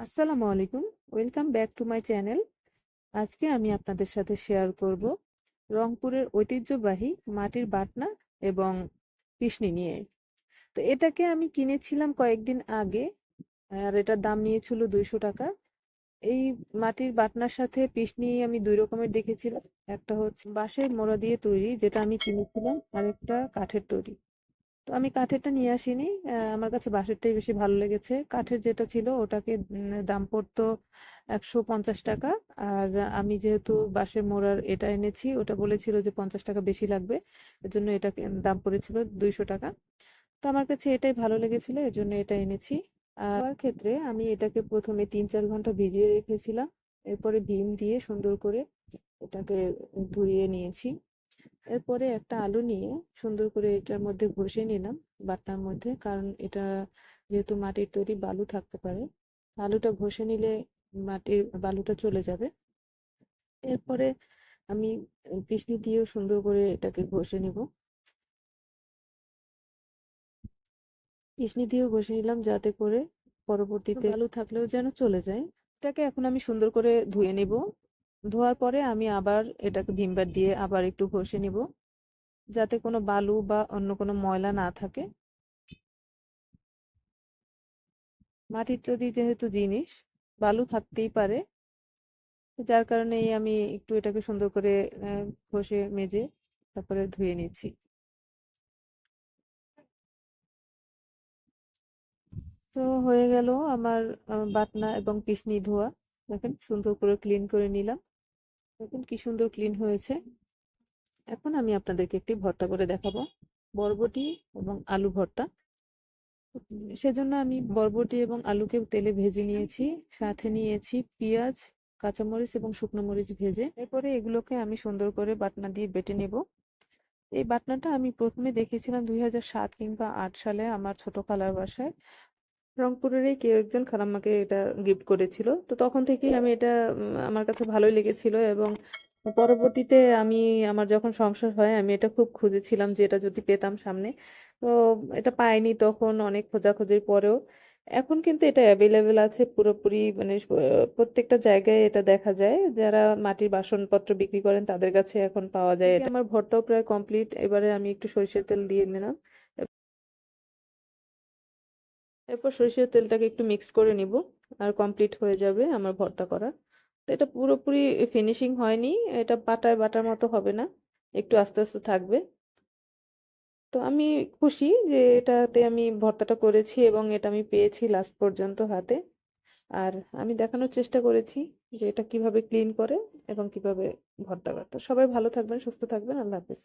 আসসালামু আলাইকুম। Welcome back to my channel আজকে আমি আপনাদের সাথে শেয়ার করব রংপুরের ঐতিহ্যবাহী মাটির বাটনা এবং পিসনি নিয়ে। তো এটাকে আমি কিনেছিলাম কয়েকদিন আগে, আর এটার দাম নিয়েছিল দুইশো টাকা। এই মাটির বাটনার সাথে পিসনি আমি দুই রকমের দেখেছিলাম। একটা হচ্ছে বাঁশের মোড়া দিয়ে তৈরি, যেটা আমি কিনেছিলাম আর একটা কাঠের তৈরি। তো আমি কাঠেরটা নিয়ে আসিনি। আমার কাছে বাঁশেরটাই বেশি ভালো লেগেছে। কাঠের যেটা ছিল ওটাকে দাম পড়তো একশো পঞ্চাশ টাকা। আর আমি যেহেতু বাঁশের মোড়ার এটা এনেছি ওটা বলেছিল যে পঞ্চাশ টাকা বেশি লাগবে। এর জন্য এটাকে দাম পড়েছিল দুইশো টাকা। তো আমার কাছে এটাই ভালো লেগেছিল এর জন্য এটা এনেছি। আর ক্ষেত্রে আমি এটাকে প্রথমে তিন চার ঘণ্টা ভিজিয়ে রেখেছিলাম। এরপরে ভীম দিয়ে সুন্দর করে এটাকে ধুয়ে নিয়েছি। এরপরে একটা আলু নিয়ে সুন্দর করে এটার মধ্যে ঘষে নিলাম বাটনার মধ্যে। কারণ এটা যেহেতু মাটির তৈরি বালু থাকতে পারে আলুটা ঘষে নিলে মাটির বালুটা চলে যাবে। এরপরে আমি পিষনি দিয়েও সুন্দর করে এটাকে ঘষে নিব। পিষনি দিয়েও ঘষে নিলাম যাতে করে পরবর্তীতে আলু থাকলেও যেন চলে যায়। এটাকে এখন আমি সুন্দর করে ধুয়ে নিব। ধোয়ার পরে আমি আবার এটাকে ভিমবার দিয়ে আবার একটু ঘষে নিব। যাতে কোনো বালু বা অন্য কোনো ময়লা না থাকে। মাটির তৈরি যেহেতু জিনিস, বালু থাকতেই পারে। যার কারণে আমি একটু এটাকে সুন্দর করে ঘষে মেজে তারপরে ধুয়ে নিচ্ছি। তো হয়ে গেল আমার বাটনা এবং পিসনি ধোয়া। দেখেন, সুন্দর করে ক্লিন করে নিলাম। দেখুন কি সুন্দর ক্লিন হয়েছে। এখন আমি আপনাদেরকে একটি ভর্তা করে দেখাবো, বরবটি এবং আলু ভর্তা। সেজন্য আমি বরবটি এবং আলুকে তেলে ভেজে নিয়েছি, সাথে নিয়েছি পেঁয়াজ, কাঁচামরিচ এবং শুকনো মরিচ ভেজে। এরপরে এগুলোকে আমি সুন্দর করে বাটনা দিয়ে বেটে নেব। এই বাটনাটা আমি প্রথমে দেখেছিলাম দুই হাজার সাত কিংবা আট সালে আমার ছোট খালার বাসায়। রংপুরেরই কেউ একজন খালাম্মাকে এটা গিফট করেছিল। তো তখন থেকেই আমি এটা আমার কাছে ভালোই লেগেছিল এবং পরবর্তীতে আমি আমার যখন সংসার হয় আমি এটা খুব খুঁজেছিলাম যে এটা যদি পেতাম সামনে। তো এটা পাইনি তখন অনেক খোঁজাখুঁজির পরেও। এখন কিন্তু এটা অ্যাভেলেবেল আছে পুরোপুরি মানে প্রত্যেকটা জায়গায় এটা দেখা যায়। যারা মাটির বাসনপত্র বিক্রি করেন তাদের কাছে এখন পাওয়া যায় আমার ভর্তাও প্রায় কমপ্লিট এবারে আমি একটু সরিষার তেল দিয়ে নিলাম। এরপর সরিষার তেলটাকে একটু মিক্সড করে নিব, আর কমপ্লিট হয়ে যাবে আমার ভর্তা করা। তো এটা পুরোপুরি ফিনিশিং হয়নি, এটা বাটায় বাটার মতো হবে না, একটু আস্তে আস্তে থাকবে। তো আমি খুশি যে এটাতে আমি ভর্তাটা করেছি এবং এটা আমি পেয়েছি লাস্ট পর্যন্ত হাতে। আর আমি দেখানোর চেষ্টা করেছি যে এটা কীভাবে ক্লিন করে এবং কীভাবে ভর্তা করে। তো সবাই ভালো থাকবেন, সুস্থ থাকবেন, আল্লাহ হাফেজ।